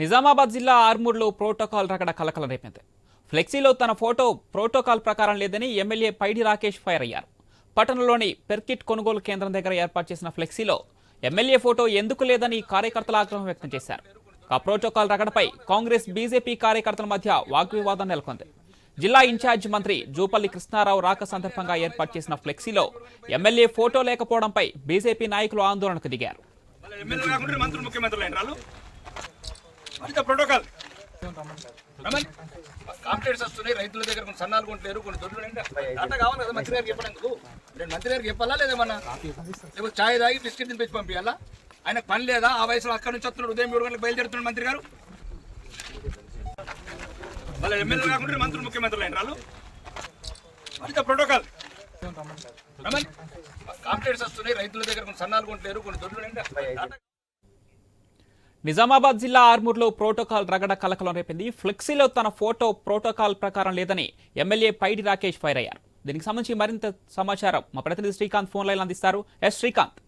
నిజామాబాద్ జిల్లా ఆర్మూర్లో ప్రోటోకాల్ రగడ కలకల రేపింది. ఫ్లెక్సీలో తన ఫోటో ప్రోటోకాల్ ప్రకారం లేదని ఎమ్మెల్యే పైడి రాకేష్ ఫైర్ అయ్యారు. పట్టణంలోని పెర్కిట్ కొనుగోలు కేంద్రం దగ్గర ఏర్పాటు చేసిన ఫ్లెక్సీలో ఎమ్మెల్యే ఫోటో ఎందుకు లేదని కార్యకర్తలు ఆగ్రహం వ్యక్తం చేశారు. ఆ ప్రోటోకాల్ రగడపై కాంగ్రెస్ బీజేపీ కార్యకర్తల మధ్య వాగ్వివాదం నెలకొంది. జిల్లా ఇన్ఛార్జ్ మంత్రి జూపల్లి కృష్ణారావు రాక సందర్భంగా ఏర్పాటు చేసిన ఫ్లెక్సీలో ఎమ్మెల్యే ఫోటో లేకపోవడంపై బీజేపీ నాయకులు ఆందోళనకు దిగారు. మళ్ళీ ఎమ్మెల్యే ప్రోటోకాల్ కాంప్లైంట్స్ వస్తున్నాయి. రైతుల దగ్గర కొన్ని సన్నాలు కొంటలేరు కొన్ని దొడ్లు డాటా కావాలి కదా మంత్రి గారికి చెప్పడానికి. నేను మంత్రి గారికి చెప్పాలా లేదేమన్నా లేకపోతే ఛాయ్ తాగి బిస్కెట్ తినిపించి పంపించాలా ఆయన పని లేదా? ఆ వయసులో అక్కడి నుంచి వస్తున్నాడు ఉదయం ఏడు గంటలకు బయలుదేరుతున్నాడు మంత్రి గారు. మళ్ళీ ఎమ్మెల్యే కాకుండా మంత్రులు ముఖ్యమంత్రులు అయిన వాళ్ళు అది ప్రోటోకాల్. కాంప్లైంట్స్ వస్తున్నాయి. రైతుల దగ్గర కొన్ని సన్నాలు కొంటలేరు కొన్ని దొడ్లు డాటా నిజామాబాద్ జిల్లా ఆర్మూర్లో ప్రోటోకాల్ రగడ కలకలం రేపింది. ఫ్లెక్సీలో తన ఫోటో ప్రోటోకాల్ ప్రకారం లేదని ఎమ్మెల్యే పైడి రాకేష్ ఫైర్ అయ్యారు. దీనికి సంబంధించి మరింత సమాచారం మా ప్రతినిధి శ్రీకాంత్ ఫోన్ లైన్ అందిస్తారు. ఎస్ శ్రీకాంత్.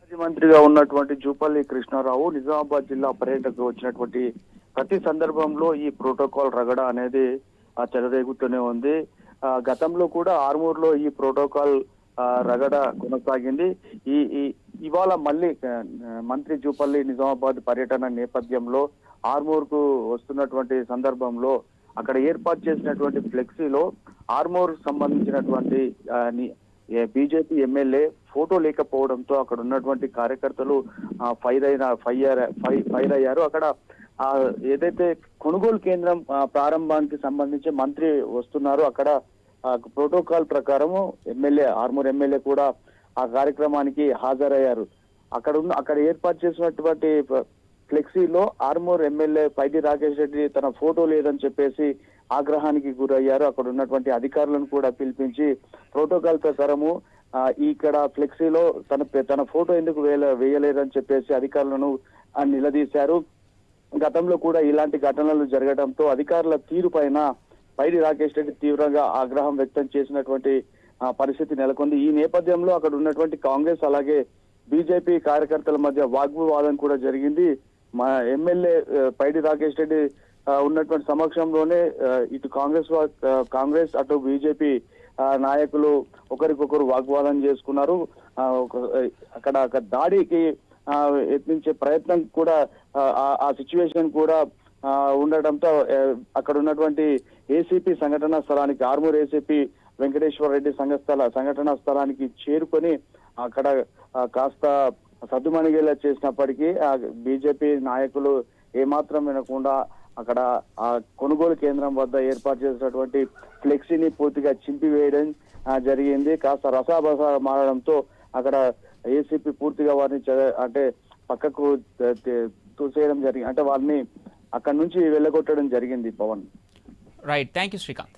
మాజీ మంత్రిగా ఉన్నటువంటి జూపల్లి కృష్ణారావు నిజామాబాద్ జిల్లా పర్యటనకు వచ్చినటువంటి ప్రతి సందర్భంలో ఈ ప్రోటోకాల్ రగడ అనేది చెలరేగుతూనే ఉంది. గతంలో కూడా ఆర్మూర్లో ఈ ప్రోటోకాల్ రగడ కొనసాగింది. ఈ ఈ- ఇవాళ మళ్ళీ మంత్రి జూపల్లి నిజామాబాద్ పర్యటన నేపథ్యంలో ఆర్మూర్కు వస్తున్నటువంటి సందర్భంలో అక్కడ ఏర్పాటు చేసినటువంటి ఫ్లెక్సీలో ఆర్మూర్ సంబంధించినటువంటి ని- బీజేపీ ఎమ్మెల్యే ఫోటో లేకపోవడంతో అక్కడ ఉన్నటువంటి కార్యకర్తలు ఫైర్ అయిన ఫైర్ ఫై- ఫైర్ అయ్యారు అక్కడ ఆ, ఏదైతే కొనుగోలు కేంద్రం ప్రారంభానికి సంబంధించి మంత్రి వస్తున్నారు అక్కడ ప్రోటోకాల్ ప్రకారము ఎమ్మెల్యే ఆర్మూర్ ఎమ్మెల్యే కూడా ఆ కార్యక్రమానికి హాజరయ్యారు. అక్కడ ఉన్న అక్కడ ఏర్పాటు చేసినటువంటి ఫ్లెక్సీలో ఆర్మూర్ ఎమ్మెల్యే పైడి రాకేష్ రెడ్డి తన ఫోటో లేదని చెప్పేసి ఆగ్రహానికి గురయ్యారు. అక్కడ ఉన్నటువంటి అధికారులను కూడా పిలిపించి ప్రోటోకాల్ ప్రకారము ఇక్కడ ఫ్లెక్సీలో తన తన ఫోటో ఎందుకు వేయ వేయలేదని చెప్పేసి అధికారులను నిలదీశారు. గతంలో కూడా ఇలాంటి ఘటనలు జరగడంతో అధికారుల తీరు పైన పైడి రాకేష్ రెడ్డి తీవ్రంగా ఆగ్రహం వ్యక్తం చేసినటువంటి పరిస్థితి నెలకొంది. ఈ నేపథ్యంలో అక్కడ ఉన్నటువంటి కాంగ్రెస్ అలాగే బీజేపీ కార్యకర్తల మధ్య వాగ్వివాదం కూడా జరిగింది. మా ఎమ్మెల్యే పైడి రాకేష్ రెడ్డి ఉన్నటువంటి సమక్షంలోనే ఇటు కాంగ్రెస్ వా- కాంగ్రెస్ అటు బీజేపీ నాయకులు ఒకరికొకరు వాగ్వాదం చేసుకున్నారు. ఒక- అక్కడ దాడికి యత్నించే ప్రయత్నం కూడా ఆ, సిచ్యువేషన్ కూడా ఉండటంతో ఉండడంతో అక్కడ ఉన్నటువంటి ఏసీపీ సంఘటనా స్థలానికి ఆర్మూర్ ఏసీపీ వెంకటేశ్వర రెడ్డి సంఘస్థల సంఘటనా స్థలానికి చేరుకొని అక్కడ కాస్త సద్దుమణిగేలా చేసినప్పటికీ బీజేపీ నాయకులు ఏమాత్రం వినకుండా అక్కడ ఆ కొనుగోలు కేంద్రం వద్ద ఏర్పాటు చేసినటువంటి ఫ్లెక్సీని పూర్తిగా చింపివేయడం జరిగింది. కాస్త రసాబస మారడంతో అక్కడ ఏసీపీ పూర్తిగా వారిని అంటే పక్కకు తూసేయడం జరిగింది అంటే వారిని అక్కడి నుంచి వెళ్ళగొట్టడం జరిగింది Pavan. Right thank you Srikanth